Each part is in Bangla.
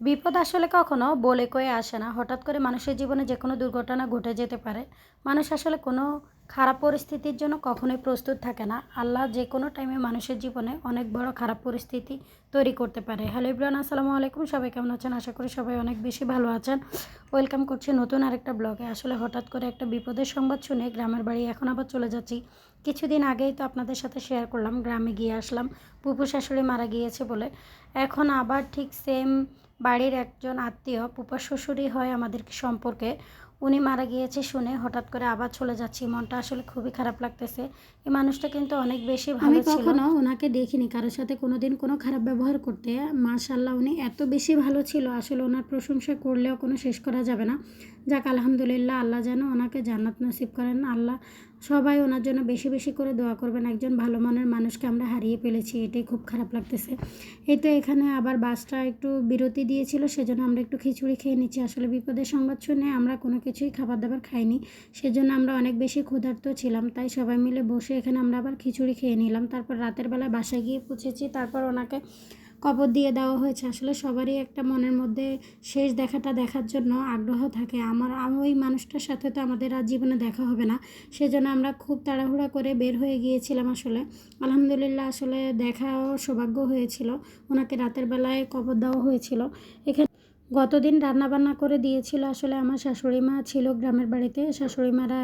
বিপদ আসলে কখনো বলে কয়ে আসে না। হঠাৎ করে মানুষের জীবনে যে কোনো দুর্ঘটনা ঘটে যেতে পারে। মানুষ আসলে কোনো খারাপ পরিস্থিতির জন্য কখনোই প্রস্তুত থাকে না। আল্লাহ যে কোনো টাইমে মানুষের জীবনে অনেক বড় খারাপ পরিস্থিতি তৈরি করতে পারে। হ্যালো ইব্রান আসসালামু আলাইকুম। সবাই কেমন আছেন? আশা করি সবাই অনেক বেশি ভালো আছেন। ওয়েলকাম করছি নতুন আরেকটা ব্লগে আসলে হঠাৎ করে একটা বিপদের সংবাদ শুনে গ্রামের বাড়ি এখন আবার চলে যাচ্ছি। কিছুদিন আগেই তো আপনাদের সাথে শেয়ার করলাম, গ্রামে গিয়ে আসলাম। পুপু শাশুড়ি মারা গিয়েছে বলে। এখন আবার ঠিক সেম বাড়ির একজন আত্মীয়, পুপা শ্বশুরই হয় আমাদের সম্পর্কে। উনি মারা গিয়েছে শুনে হঠাৎ করে আবার চলে যাচ্ছি। মনটা আসলে খুবই খারাপ লাগতেছে। এই মানুষটা কিন্তু অনেক বেশি ভালো ছিল। কখনো ওনাকে দেখিনি কারোর সাথে কোনোদিন কোনো খারাপ ব্যবহার করতে। মার্শাল্লাহ উনি এত বেশি ভালো ছিল। আসলে ওনার প্রশংসা করলেও কোনো শেষ করা যাবে না। যাক আলহামদুলিল্লাহ আল্লাহ যেন ওনাকে জান্নাত নসিব করেন। আল্লাহ সবাই ওনার জন্য বেশি বেশি করে দোয়া করবেন, একজন ভালো মনের মানুষকে আমরা হারিয়ে ফেলেছি, এটাই খুব খারাপ লাগতেছে। এই তো এখানে আবার বাসটা একটু বিরতি দিয়েছিল, সেজন্য আমরা একটু খিচুড়ি খেয়ে নিচ্ছি। আসলে বিপদের সংবাদ শুনে আমরা কোনো কিছুই খাবার দাবার খাইনি, সেজন্য আমরা অনেক বেশি ক্ষুধার্ত ছিলাম, তাই সবাই মিলে বসে এখানে আমরা আবার খিচুড়ি খেয়ে নিলাম। তারপর রাতের বেলা বাসায় গিয়ে পুছেছি, তারপর ওনাকে কবর দিয়ে দেওয়া হয়েছে। আসলে সবারই একটা মনের মধ্যে শেষ দেখাটা দেখার জন্য আগ্রহ থাকে। আমার ওই মানুষটার সাথে তো আমাদের আর জীবনে দেখা হবে না। সেজন্য আমরা খুব তাড়াহুড়া করে বের হয়ে গিয়েছিলাম আসলে। আলহামদুলিল্লাহ আসলে দেখাও সৌভাগ্য হয়েছিল। ওনাকে রাতের বেলায় কবর দেওয়া হয়েছিল। এখানে গতদিন রান্না বান্না করে দিয়েছিল আসলে আমার শাশুড়ি মা ছিল গ্রামের বাড়িতে। শাশুড়ি মারা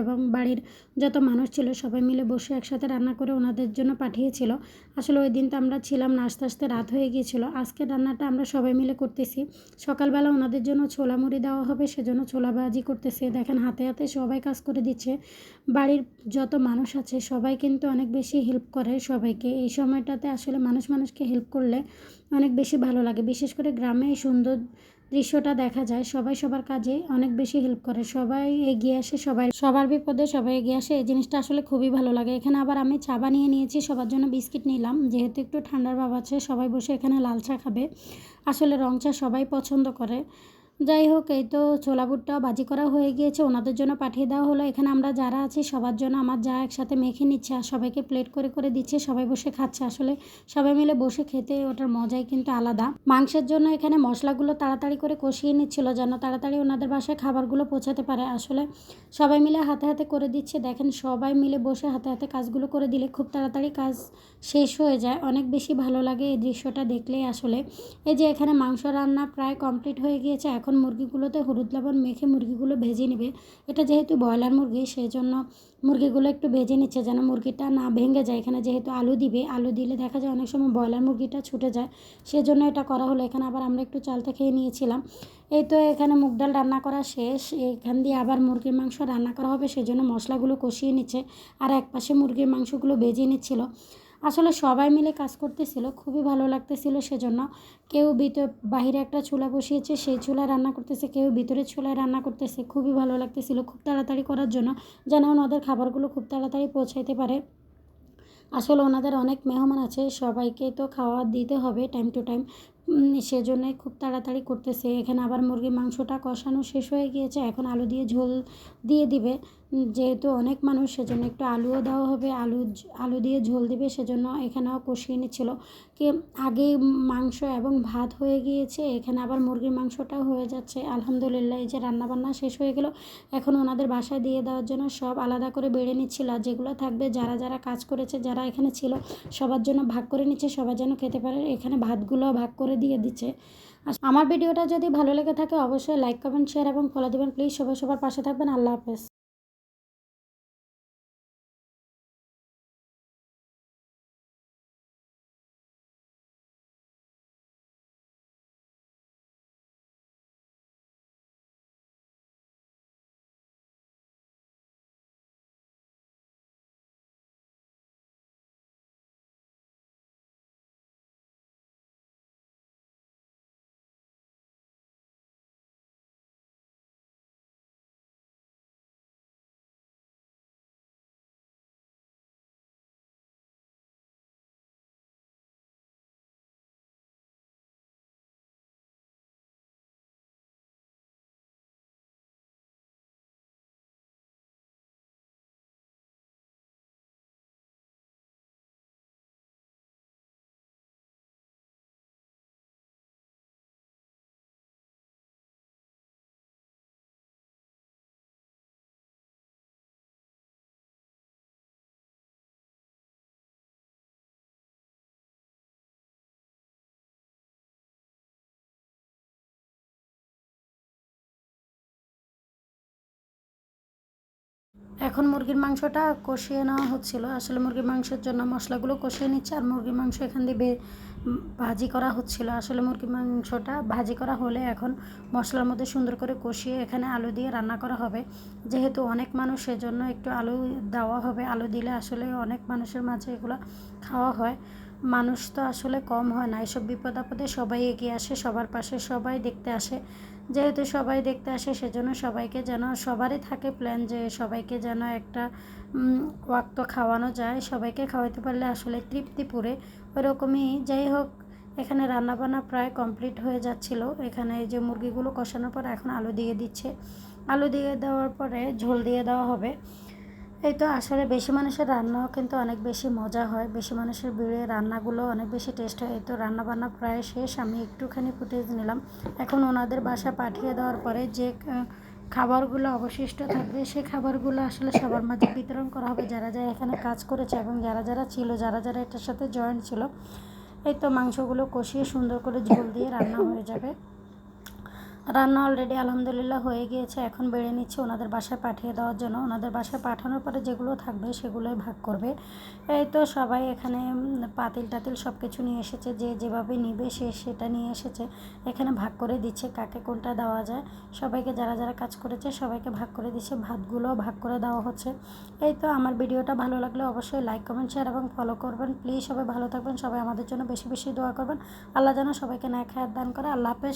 এবং বাড়ির যত মানুষ ছিল সবাই মিলে বসে একসাথে রান্না করে ওনাদের জন্য পাঠিয়েছিল। আসলে ওই দিন তো আমরা ছিলাম না, আস্তে আস্তে রাত হয়ে গিয়েছিল। আজকে রান্নাটা আমরা সবাই মিলে করতেছি। সকালবেলা ওনাদের জন্য ছোলা মুড়ি দেওয়া হবে, সেজন্য ছোলা ভাজি করতেছে। দেখেন হাতে হাতে সবাই কাজ করে দিচ্ছে। বাড়ির যত মানুষ আছে, সবাই কিন্তু অনেক বেশি হেল্প করে সবাইকে। এই সময়টাতে আসলে মানুষ মানুষকে হেল্প করলে অনেক বেশি ভালো লাগে। বিশেষ করে গ্রামে এই সুন্দর দৃশ্যটা দেখা যায়। সবাই সবার কাজে অনেক বেশি হেল্প করে। সবাই এগিয়ে আসে, সবাই সবার বিপদে সবাই এগিয়ে আসে। এই জিনিসটা আসলে খুবই ভালো লাগে। এখানে আবার আমি চা বানিয়ে নিয়েছি, সবার জন্য বিস্কিট নিলাম। যেহেতু একটু ঠান্ডার ভাব আছে, সবাই বসে এখানে লাল চা খাবে। আসলে রং চা সবাই পছন্দ করে। যাই হোক, এই তো ছোলা বুটটাও বাজি করা হয়ে গিয়েছে, ওনাদের জন্য পাঠিয়ে দেওয়া হলো। এখানে আমরা যারা আছি, সবার জন্য আমার যা একসাথে মেখে নিচ্ছে আর সবাইকে প্লেট করে করে দিচ্ছে, সবাই বসে খাচ্ছে। আসলে সবাই মিলে বসে খেতে ওটার মজাই কিন্তু আলাদা। মাংসের জন্য এখানে মশলাগুলো তাড়াতাড়ি করে কষিয়ে নিচ্ছিল, যেন তাড়াতাড়ি ওনাদের বাসায় খাবারগুলো পৌঁছাতে পারে। আসলে সবাই মিলে হাতে হাতে করে দিচ্ছে। দেখেন, সবাই মিলে বসে হাতে হাতে কাজগুলো করে দিলে খুব তাড়াতাড়ি কাজ শেষ হয়ে যায়। অনেক বেশি ভালো লাগে এই দৃশ্যটা দেখলেই আসলে। এই যে এখানে মাংস রান্না প্রায় কমপ্লিট হয়ে গিয়েছে, এখন মুরগিগুলোতে হলুদ লবণ মেখে মুরগিগুলো ভেজে নেবে। এটা যেহেতু ব্রয়লার মুরগি সেই জন্য মুরগিগুলো একটু ভেজে নিচ্ছে যেন মুরগিটা না ভেঙে যায়। এখানে যেহেতু আলু দিবে, আলু দিলে দেখা যায় অনেক সময় ব্রয়লার মুরগিটা ছুটে যায়। সেজন্য এটা করা হলো। এখানে আবার আমরা একটু চালটা খেয়ে নিয়েছিলাম। এই তো এখানে মুগ ডাল রান্না করা শেষ। এখান দিয়ে আবার মুরগির মাংস রান্না করা হবে। সেজন্য মশলাগুলো কষিয়ে নিচ্ছে। আর এক পাশে মুরগির মাংসগুলো ভেজে নিচ্ছিল। আসলে সবাই মিলে কাজ করতেছিল, খুবই ভালো লাগতেছিল সেজন্য। কেউ ভিতর, বাহিরে একটা চুলা বসিয়েছে, সেই চুলায় রান্না করতেছে, কেউ ভিতরে চুলায় রান্না করতেছে, খুবই ভালো লাগতেছিল খুব তাড়াতাড়ি করার জন্য, যেন ওনাদের খাবারগুলো খুব তাড়াতাড়ি পৌঁছাইতে পারে। আসলে ওনাদের অনেক মেহমান আছে, সবাইকে তো খাওয়া দিতে হবে টাইম টু টাইম সেজন্যই খুব তাড়াতাড়ি করতেছে। এখানে আবার মুরগির মাংসটা কষানো শেষ হয়ে গিয়েছে, এখন আলু দিয়ে ঝোল দিয়ে দিবে। যেহেতু অনেক মানুষ, সেজন্য একটু আলুও দেওয়া হবে। আলু আলু দিয়ে ঝোল দিবে, সেজন্য এখানেও কষিয়ে নিচ্ছিল। কে, আগে মাংস এবং ভাত হয়ে গিয়েছে, এখানে আবার মুরগির মাংসটাও হয়ে যাচ্ছে। আলহামদুলিল্লাহ, এই যে রান্নাবান্না শেষ হয়ে গেল। এখন ওনাদের বাসায় দিয়ে দেওয়ার জন্য সব আলাদা করে বেড়ে নিচ্ছিল। আর যেগুলো থাকবে, যারা যারা কাজ করেছে, যারা এখানে ছিল, সবার জন্য ভাগ করে নিচ্ছে, সবাই যেন খেতে পারে। এখানে ভাতগুলো ভাগ করে দিয়ে দিচ্ছে। আমার ভিডিওটা যদি ভালো লেগে থাকে, অবশ্যই লাইক, কমেন্ট, শেয়ার এবং ফলো দেবেন। প্লিজ সবাই সবার পাশে থাকবেন। আল্লাহ হাফেজ। এখন মুরগির মাংসটা কষিয়ে নেওয়া হচ্ছিল। আসলে মুরগির মাংসের জন্য মশলাগুলো কষিয়ে নিচ্ছে আর মুরগির মাংস এখান দিয়ে ভাজি করা হচ্ছিল। আসলে মুরগির মাংসটা ভাজি করা হলে এখন মশলার মধ্যে সুন্দর করে কষিয়ে এখানে আলু দিয়ে রান্না করা হবে। যেহেতু অনেক মানুষ সেজন্য একটু আলু দেওয়া হবে। আলু দিলে আসলে অনেক মানুষের মাঝে এগুলো খাওয়া হয়। মানুষ তো আসলে কম হয় না। এসব বিপদ আপদে সবাই এগিয়ে আসে, সবার পাশে সবাই দেখতে আসে। যেহেতু সবাই দেখতে আসে, সেজন্য সবাইকে যেন, সবারই থাকে প্ল্যান যে সবাইকে যেন একটা ওয়াক্ত খাওয়ানো যায়। সবাইকে খাওয়াতে পারলে আসলে তৃপ্তি পুরে। ওরকমই যাই হোক, এখানে রান্নাবান্না প্রায় কমপ্লিট হয়ে যাচ্ছিল। এখানে যে মুরগিগুলো কষানোর পর এখন আলু দিয়ে দিচ্ছে। আলু দিয়ে দেওয়ার পরে ঝোল দিয়ে দেওয়া হবে। এই তো আসলে বেশি মানুষের রান্নাও কিন্তু অনেক বেশি মজা হয়। বেশি মানুষের ভিড়ে রান্নাগুলো অনেক বেশি টেস্ট হয়। এই তো রান্না বান্না প্রায় শেষ। আমি একটুখানি ফুটেজ নিলাম। এখন ওনাদের বাসা পাঠিয়ে দেওয়ার পরে যে খাবারগুলো অবশিষ্ট থাকবে সেই খাবারগুলো আসলে সবার মাঝে বিতরণ করা হবে। যারা যারা এখানে কাজ করেছে এবং যারা যারা ছিল, যারা যারা এটার সাথে জয়েন্ট ছিল, এই তো মাংসগুলো কষিয়ে সুন্দর করে ঝোল দিয়ে রান্না হয়ে যাবে। রান্না অলরেডি আলহামদুলিল্লাহ হয়ে গিয়েছে, এখন বেড়ে নিচ্ছে ওনাদের বাসায় পাঠিয়ে দেওয়ার জন্য। ওনাদের বাসায় পাঠানোর পরে যেগুলো থাকবে সেগুলোই ভাগ করবে। এই তো সবাই এখানে পাতিল টাতিল সব কিছু নিয়ে এসেছে, যে যেভাবে নিবে সে সেটা নিয়ে এসেছে। এখানে ভাগ করে দিচ্ছে কাকে কোনটা দেওয়া যায়। সবাইকে যারা যারা কাজ করেছে সবাইকে ভাগ করে দিচ্ছে ভাতগুলো ভাগ করে দেওয়া হচ্ছে। এই তো আমার ভিডিওটা ভালো লাগলে অবশ্যই লাইক কমেন্ট শেয়ার এবং ফলো করবেন। প্লিজ সবাই ভালো থাকবেন, সবাই আমাদের জন্য বেশি বেশি দোয়া করবেন। আল্লাহ যেন সবাইকে ন্যায় খায়াত দান করে। আল্লাহ হাফেজ।